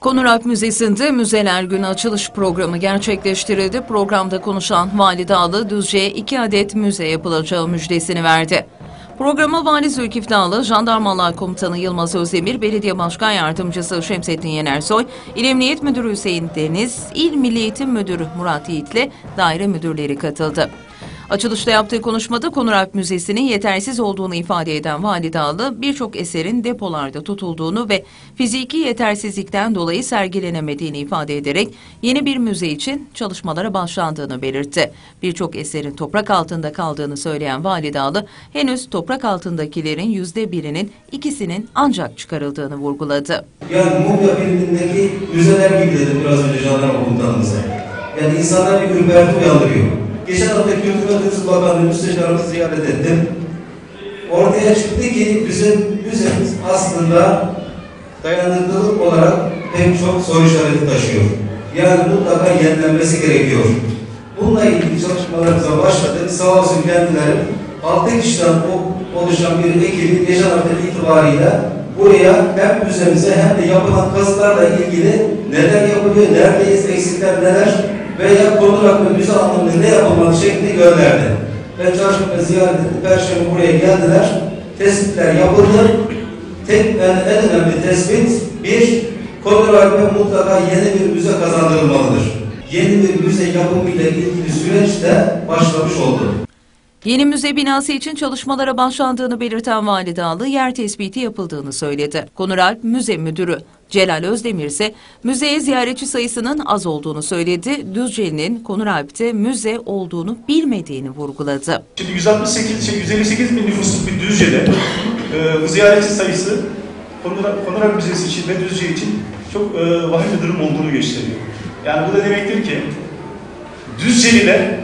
Konur Alp Müzesi'nde Müzeler Günü açılış programı gerçekleştirildi. Programda konuşan Valide Ağlı Düzce'ye iki adet müze yapılacağı müjdesini verdi. Programa Vali Zülkif Dağlı, Jandarmalar Komutanı Yılmaz Özdemir, Belediye Başkan Yardımcısı Şemsettin Yenersoy, İl Emniyet Müdürü Hüseyin Deniz, İl Milli Eğitim Müdürü Murat Yiğit'le daire müdürleri katıldı. Açılışta yaptığı konuşmada Konur Alp Müzesi'nin yetersiz olduğunu ifade eden Vali Dağlı, birçok eserin depolarda tutulduğunu ve fiziki yetersizlikten dolayı sergilenemediğini ifade ederek yeni bir müze için çalışmalara başlandığını belirtti. Birçok eserin toprak altında kaldığını söyleyen Vali Dağlı, henüz toprak altındakilerin yüzde birinin ikisinin ancak çıkarıldığını vurguladı. Yani Mumya filmindeki müzeler gibi dedim biraz önce jandarma komutanımıza. Yani insanlar bir ürperti uyandırıyor. Geçen hafta Kültür ve Turizm Bakanlığı müsteşarımızı ziyaret ettim. Ortaya çıktı ki bizim müzemiz aslında dayanıklılık olarak pek çok soru işareti taşıyor. Yani mutlaka yenilenmesi gerekiyor. Bununla ilgili çalışmalarımıza başladık. Sağ olsun kendileri 6 kişiden oluşan bir ekibin geçen hafta itibariyle buraya hem müzemize hem de yapılan kazılarla ilgili neler yapılıyor, neredeyiz, eksikler neler veya konular ve müze anlamında gönderdi. Ben çarşamba ziyaret ettim, perşembe buraya geldiler, tespitler yapıldı. Tek en önemli tespit bir, Konular mutlaka yeni bir müze kazandırılmalıdır. Yeni bir müze yapımıyla ilgili süreç de başlamış oldu. Yeni müze binası için çalışmalara başlandığını belirten Vali Dağlı, yer tespiti yapıldığını söyledi. Konur Alp Müze Müdürü Celal Özdemir ise müzeye ziyaretçi sayısının az olduğunu söyledi. Düzce'nin Konur Alp'te müze olduğunu bilmediğini vurguladı. Şimdi 168, şey 158 bin nüfusluk bir Düzce'de e, ziyaretçi sayısı Konurak, Konurak Müzesi için ve Düzce için çok e, vahim bir durum olduğunu gösteriyor. Yani bu da demektir ki Düzceliler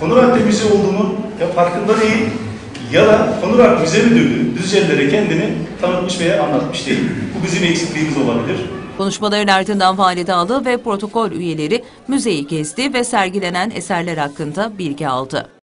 Konurak'ta müze olduğunu ya farkında değil ya da Konurak Müze Müdürlüğü Düzcelilere kendini tanıtmış veya anlatmış değil. Bu bizim eksikliğimiz olabilir. Konuşmaların ardından Vali Dağlı ve protokol üyeleri müzeyi gezdi ve sergilenen eserler hakkında bilgi aldı.